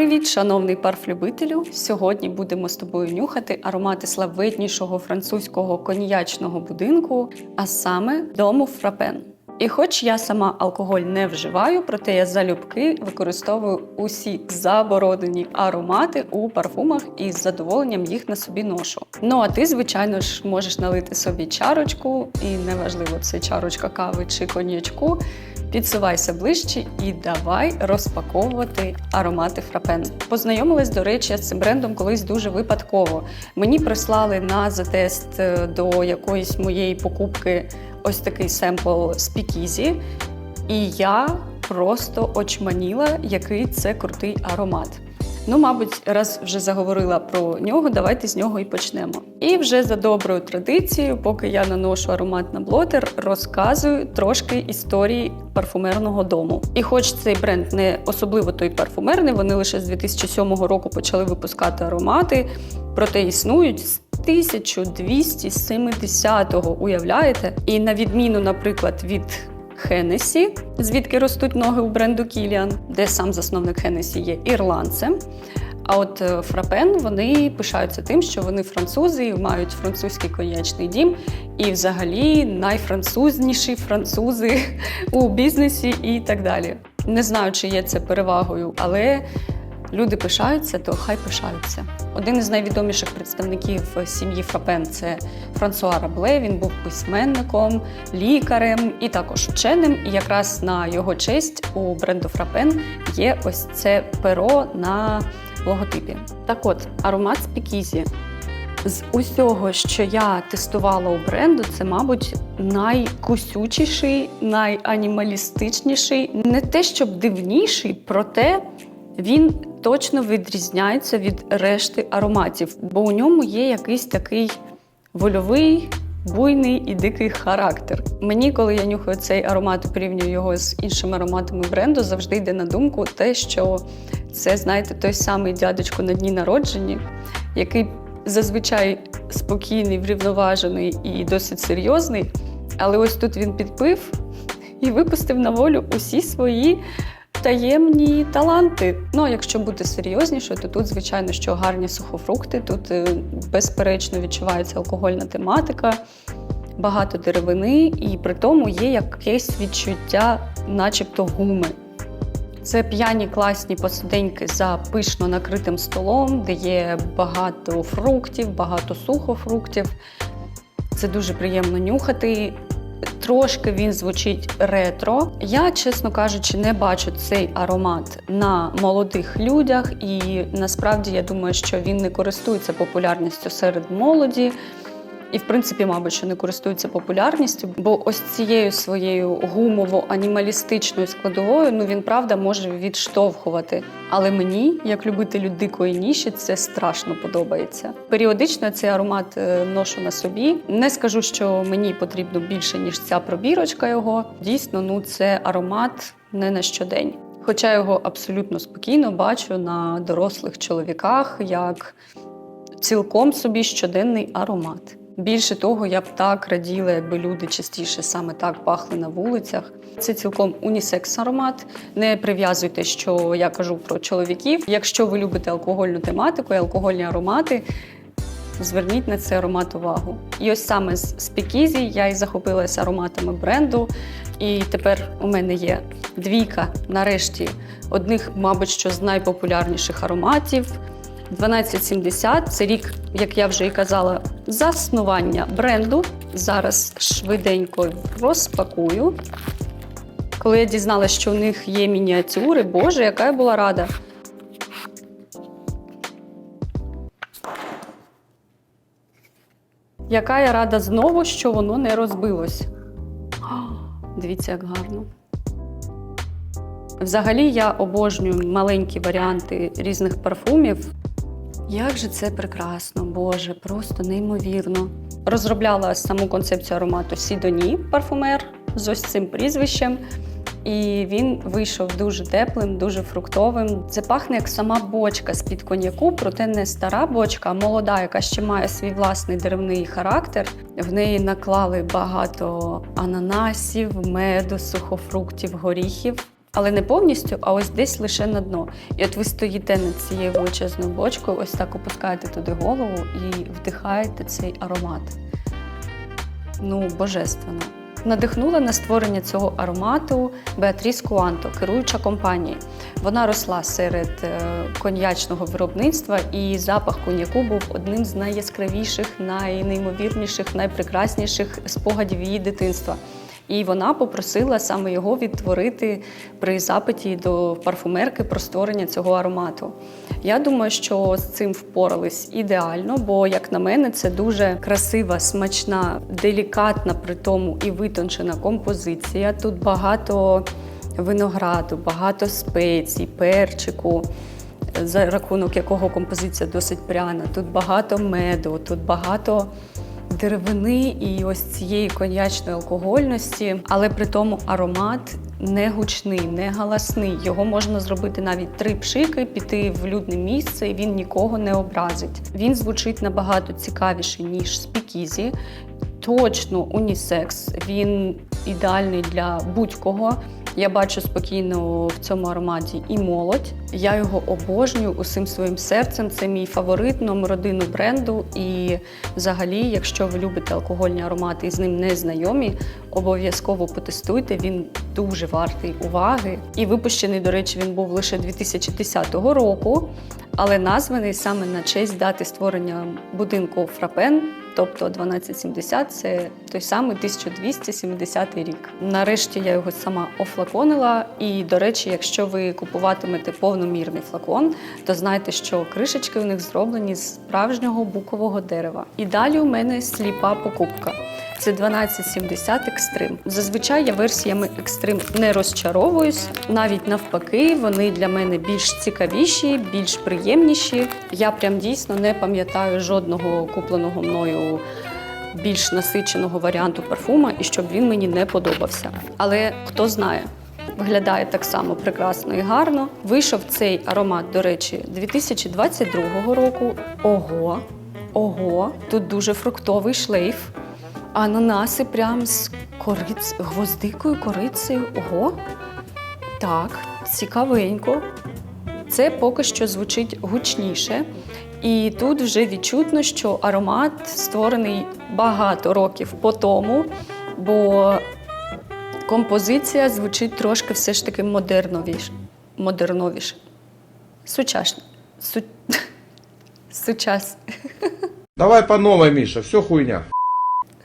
Привіт, шановний парфлюбителю! Сьогодні будемо з тобою нюхати аромати славетнішого французького коньячного будинку, а саме дому Фрапен. І хоч я сама алкоголь не вживаю, проте я залюбки використовую усі заборонені аромати у парфумах і з задоволенням їх на собі ношу. Ну а ти, звичайно ж, можеш налити собі чарочку, і неважливо, це чарочка кави чи коньячку. Підсувайся ближче і давай розпаковувати аромати Фрапен. Познайомилась, до речі, з цим брендом колись дуже випадково. Мені прислали на затест е, до якоїсь моєї покупки ось такий семпл спікізі, і я просто очманіла, який це крутий аромат. Ну, мабуть, раз вже заговорила про нього, давайте з нього і почнемо. І вже за доброю традицією, поки я наношу аромат на блотер, розказую трошки історії парфумерного дому. І хоч цей бренд не особливо той парфумерний, вони лише з 2007 року почали випускати аромати, проте існують з 1270-го, уявляєте? І на відміну, наприклад, від Хенесі, звідки ростуть ноги у бренду Кіліан, де сам засновник Хенесі є ірландцем. А от е, Фрапен вони пишаються тим, що вони французи, мають французький коньячний дім, і взагалі найфранцузніші французи у бізнесі і так далі. Не знаю, чи є це перевагою, але люди пишаються, то хай пишаються. Один із найвідоміших представників сім'ї Фрапен це Франсуа Рабле. Він був письменником, лікарем і також вченим. І якраз на його честь у бренду Фрапен є ось це перо на логотипі. Так от, аромат спікізі. З усього, що я тестувала у бренду, це, мабуть, найкусючіший, найанімалістичніший, не те, щоб дивніший, проте він точно відрізняється від решти ароматів, бо у ньому є якийсь такий вольовий. Буйний і дикий характер. Мені, коли я нюхаю цей аромат, порівнюю його з іншими ароматами бренду, завжди йде на думку те, що це, знаєте, той самий дядечко на дні народження, який зазвичай спокійний, врівноважений і досить серйозний. Але ось тут він підпив і випустив на волю усі свої таємні таланти. Ну, а якщо бути серйознішою, то тут, звичайно, що гарні сухофрукти, тут е, безперечно відчувається алкогольна тематика, багато деревини, і при тому є якесь відчуття, начебто гуми. Це п'яні класні посиденьки за пишно накритим столом, де є багато фруктів, багато сухофруктів. Це дуже приємно нюхати. Трошки він звучить ретро. Я, чесно кажучи, не бачу цей аромат на молодих людях, і насправді я думаю, що він не користується популярністю серед молоді. І, в принципі, мабуть, що не користується популярністю, бо ось цією своєю гумово-анімалістичною складовою ну він правда може відштовхувати. Але мені, як любителю дикої ніші, це страшно подобається. Періодично цей аромат е, ношу на собі. Не скажу, що мені потрібно більше ніж ця пробірочка його. Дійсно, ну це аромат не на щодень. Хоча його абсолютно спокійно бачу на дорослих чоловіках як цілком собі щоденний аромат. Більше того, я б так раділа, якби люди частіше саме так пахли на вулицях. Це цілком унісекс аромат. Не прив'язуйте, що я кажу про чоловіків. Якщо ви любите алкогольну тематику і алкогольні аромати, зверніть на цей аромат увагу. І ось саме з спікізі я і захопилася ароматами бренду. І тепер у мене є двійка, нарешті, одних, мабуть, що з найпопулярніших ароматів. 1270 це рік, як я вже і казала, заснування бренду. Зараз швиденько розпакую. Коли я дізналася, що у них є мініатюри, боже, яка я була рада. Яка я рада знову, що воно не розбилось. Дивіться, як гарно. Взагалі я обожнюю маленькі варіанти різних парфумів. Як же це прекрасно, Боже, просто неймовірно. Розробляла саму концепцію аромату Сідоні парфумер з ось цим прізвищем. І він вийшов дуже теплим, дуже фруктовим. Це пахне як сама бочка з-під коньяку, проте не стара бочка, а молода, яка ще має свій власний деревний характер. В неї наклали багато ананасів, меду, сухофруктів, горіхів. Але не повністю, а ось десь лише на дно. І от ви стоїте над цією величезною бочкою, ось так опускаєте туди голову і вдихаєте цей аромат. Ну, божественно. Надихнула на створення цього аромату Беатріс Куанто, керуюча компанії. Вона росла серед е, коньячного виробництва, і запах коньяку був одним з найяскравіших, найнеймовірніших, найпрекрасніших спогадів її дитинства. І вона попросила саме його відтворити при запиті до парфумерки про створення цього аромату. Я думаю, що з цим впорались ідеально, бо, як на мене, це дуже красива, смачна, делікатна, при тому і витончена композиція. Тут багато винограду, багато спецій, перчику. За рахунок якого композиція досить пряна. Тут багато меду, тут багато деревини і ось цієї коньячної алкогольності, але при тому аромат не гучний, не галасний. Його можна зробити навіть три пшики, піти в людне місце, і він нікого не образить. Він звучить набагато цікавіше, ніж спікізі. Точно унісекс. Він ідеальний для будь-кого. Я бачу спокійно в цьому ароматі і молодь. Я його обожнюю усім своїм серцем. Це мій фаворит, номер один у бренду. І взагалі, якщо ви любите алкогольні аромати і з ним не знайомі, обов'язково потестуйте. Він дуже вартий уваги. І випущений, до речі, він був лише 2010 року, але названий саме на честь дати створення будинку Фрапен. Тобто 1270 це той самий 1270 рік. Нарешті я його сама офлаконила. І, до речі, якщо ви купуватимете повномірний флакон, то знайте, що кришечки у них зроблені з справжнього букового дерева. І далі у мене сліпа покупка. Це 1270 екстрим. Зазвичай я версіями екстрим не розчаровуюсь. Навіть навпаки, вони для мене більш цікавіші, більш приємніші. Я прям дійсно не пам'ятаю жодного купленого мною більш насиченого варіанту парфума і щоб він мені не подобався. Але хто знає. Виглядає так само прекрасно і гарно. Вийшов цей аромат, до речі, 2022 року. Ого, ого, тут дуже фруктовий шлейф. Ананаси прям з кориць, гвоздикою, корицею. Ого. Так, цікавенько. Це поки що звучить гучніше. І тут вже відчутно, що аромат створений багато років по тому, бо композиція звучить трошки все ж таки модерновіше. Модерновіше. Сучасні. Су... Сучас... Давай по новой, Миша, все хуйня.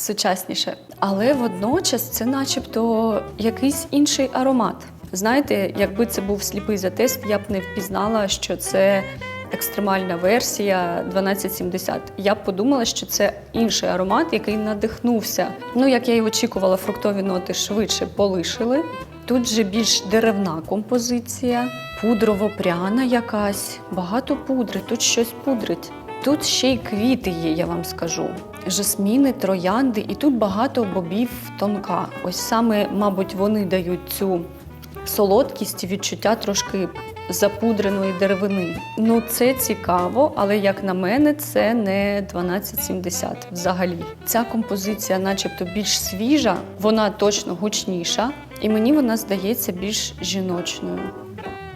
Сучасніше. Але водночас це начебто якийсь інший аромат. Знаєте, якби це був сліпий затест, я б не впізнала, що це екстремальна версія 1270. Я б подумала, що це інший аромат, який надихнувся. Ну, як я й очікувала, фруктові ноти швидше полишили. Тут же більш деревна композиція, пудрово-пряна якась, багато пудри, тут щось пудрить. Тут ще й квіти є, я вам скажу. Жасміни, троянди, і тут багато бобів тонка. Ось саме, мабуть, вони дають цю солодкість відчуття трошки запудреної деревини. Ну, це цікаво, але як на мене, це не 1270 взагалі. Ця композиція, начебто, більш свіжа, вона точно гучніша, і мені вона здається більш жіночною.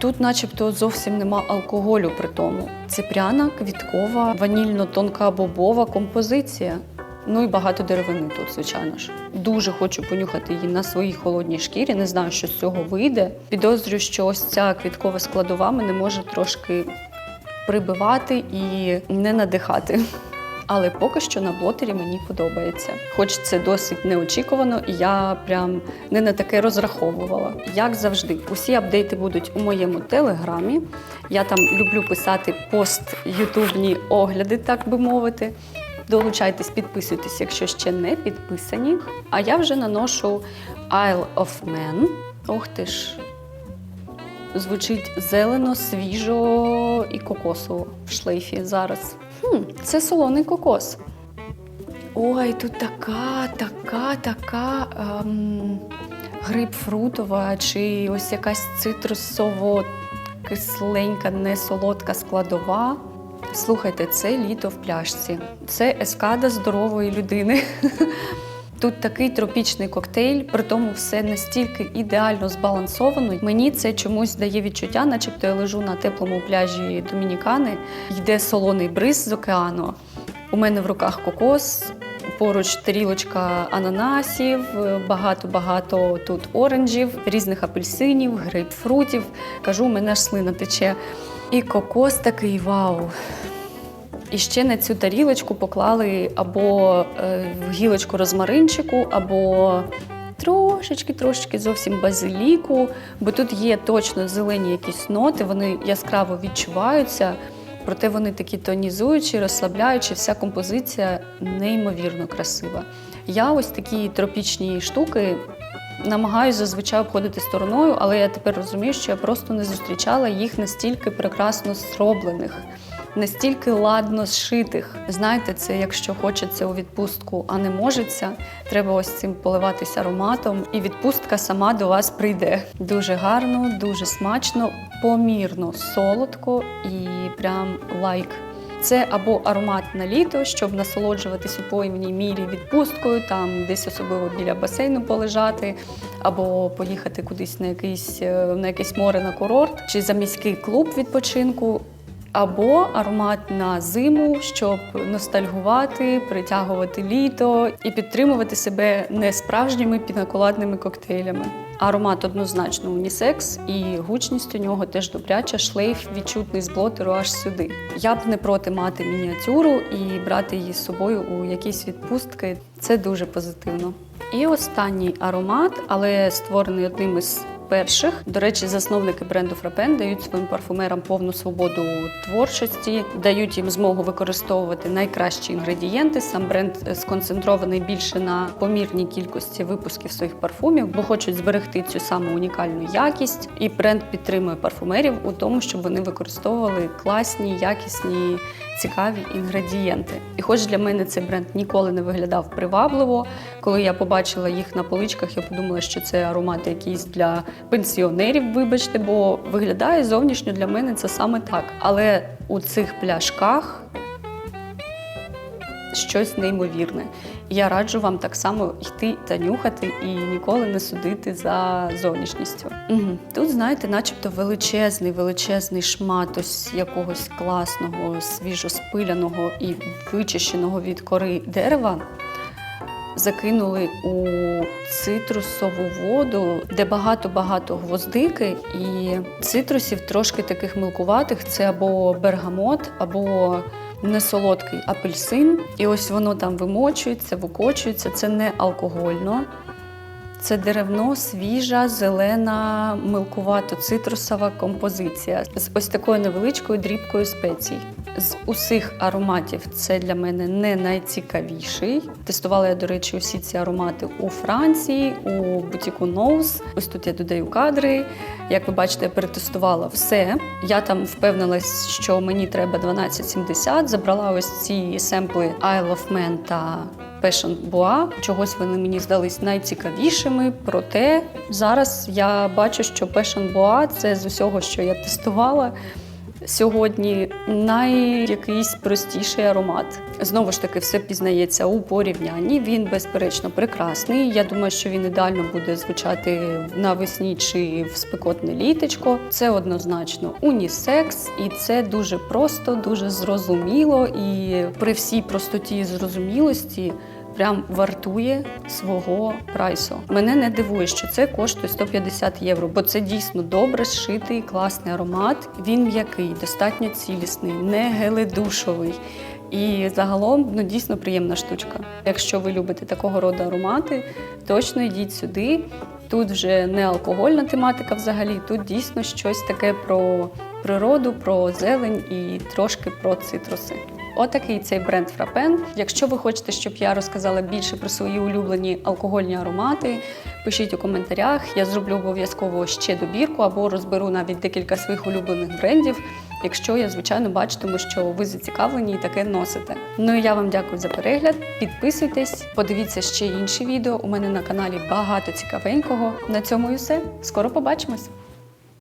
Тут, начебто, зовсім нема алкоголю при тому. Це пряна, квіткова, ванільно-тонка бобова композиція. Ну і багато деревини тут, звичайно ж. Дуже хочу понюхати її на своїй холодній шкірі. Не знаю, що з цього вийде. Підозрюю, що ось ця квіткова складова мене може трошки прибивати і не надихати. Але поки що на блотері мені подобається. Хоч це досить неочікувано, я прям не на таке розраховувала. Як завжди, усі апдейти будуть у моєму телеграмі. Я там люблю писати пост ютубні огляди, так би мовити. Долучайтесь, підписуйтесь, якщо ще не підписані. А я вже наношу Isle of Man. Ох ти ж, звучить зелено, свіжо і кокосово в шлейфі зараз. Хм, це солоний кокос. Ой, тут така, така, така ем, грейпфрутова чи ось якась цитрусово кисленька, не солодка складова. Слухайте, це літо в пляшці. Це ескада здорової людини. Тут такий тропічний коктейль, при тому все настільки ідеально збалансовано. Мені це чомусь дає відчуття, начебто я лежу на теплому пляжі Домінікани, йде солоний бриз з океану. У мене в руках кокос, поруч тарілочка ананасів, багато-багато тут оранжів, різних апельсинів, грейпфрутів. Кажу, у мене аж слина тече. І кокос такий вау. І ще на цю тарілочку поклали або е, в гілочку розмаринчику, або трошечки, трошечки зовсім базиліку, бо тут є точно зелені якісь ноти, вони яскраво відчуваються, проте вони такі тонізуючі, розслабляючі, вся композиція неймовірно красива. Я ось такі тропічні штуки намагаюся зазвичай обходити стороною, але я тепер розумію, що я просто не зустрічала їх настільки прекрасно зроблених. Настільки ладно зшитих. Знаєте, це якщо хочеться у відпустку, а не можеться, треба ось цим поливатися ароматом, і відпустка сама до вас прийде. Дуже гарно, дуже смачно, помірно, солодко і прям лайк. Це або аромат на літо, щоб насолоджуватись у повній мірі відпусткою, там десь особливо біля басейну полежати, або поїхати кудись на якийсь, е, на якесь море на курорт, чи за міський клуб відпочинку. Або аромат на зиму, щоб ностальгувати, притягувати літо і підтримувати себе не справжніми пінаколадними коктейлями. Аромат однозначно унісекс, і гучність у нього теж добряча, шлейф відчутний з блотеру аж сюди. Я б не проти мати мініатюру і брати її з собою у якісь відпустки. Це дуже позитивно. І останній аромат, але створений одним із перших. До речі, засновники бренду Frappen дають своїм парфумерам повну свободу творчості, дають їм змогу використовувати найкращі інгредієнти. Сам бренд сконцентрований більше на помірній кількості випусків своїх парфумів, бо хочуть зберегти цю саму унікальну якість. І бренд підтримує парфумерів у тому, щоб вони використовували класні, якісні. Цікаві інгредієнти. І хоч для мене цей бренд ніколи не виглядав привабливо, коли я побачила їх на поличках, я подумала, що це аромати якісь для пенсіонерів, вибачте, бо виглядає зовнішньо для мене це саме так. Але у цих пляшках щось неймовірне. Я раджу вам так само йти та нюхати і ніколи не судити за зовнішністю. Угу. Тут, знаєте, начебто величезний, величезний шмат ось якогось класного, свіжоспиляного і вичищеного від кори дерева. Закинули у цитрусову воду, де багато-багато гвоздики, і цитрусів трошки таких мілкуватих це або бергамот, або несолодкий апельсин. І ось воно там вимочується, викочується. Це не алкогольно. Це деревно, свіжа, зелена, милкувато-цитрусова композиція з ось такою невеличкою дрібкою спецій. З усіх ароматів це для мене не найцікавіший. Тестувала я, до речі, усі ці аромати у Франції, у бутіку Nose. Ось тут я додаю кадри. Як ви бачите, я перетестувала все. Я там впевнилась, що мені треба 12,70. Забрала ось ці семпли Isle of Man та Passion Boa. Чогось вони мені здались найцікавішими. Проте зараз я бачу, що Passion Boa – це з усього, що я тестувала. Сьогодні найякийсь простіший аромат. Знову ж таки, все пізнається у порівнянні. Він, безперечно, прекрасний. Я думаю, що він ідеально буде звучати навесні чи в спекотне літочко. Це однозначно унісекс, і це дуже просто, дуже зрозуміло. І при всій простоті і зрозумілості прям вартує свого прайсу. Мене не дивує, що це коштує 150 євро, бо це дійсно добре зшитий, класний аромат. Він м'який, достатньо цілісний, не геледушовий. І загалом ну дійсно приємна штучка. Якщо ви любите такого роду аромати, точно йдіть сюди. Тут вже не алкогольна тематика взагалі, тут дійсно щось таке про природу, про зелень і трошки про цитруси. Отакий цей бренд Frappen. Якщо ви хочете, щоб я розказала більше про свої улюблені алкогольні аромати, пишіть у коментарях. Я зроблю обов'язково ще добірку або розберу навіть декілька своїх улюблених брендів, якщо я, звичайно, бачитиму, що ви зацікавлені і таке носите. Ну і я вам дякую за перегляд. Підписуйтесь, подивіться ще інші відео. У мене на каналі багато цікавенького. На цьому і все. Скоро побачимось!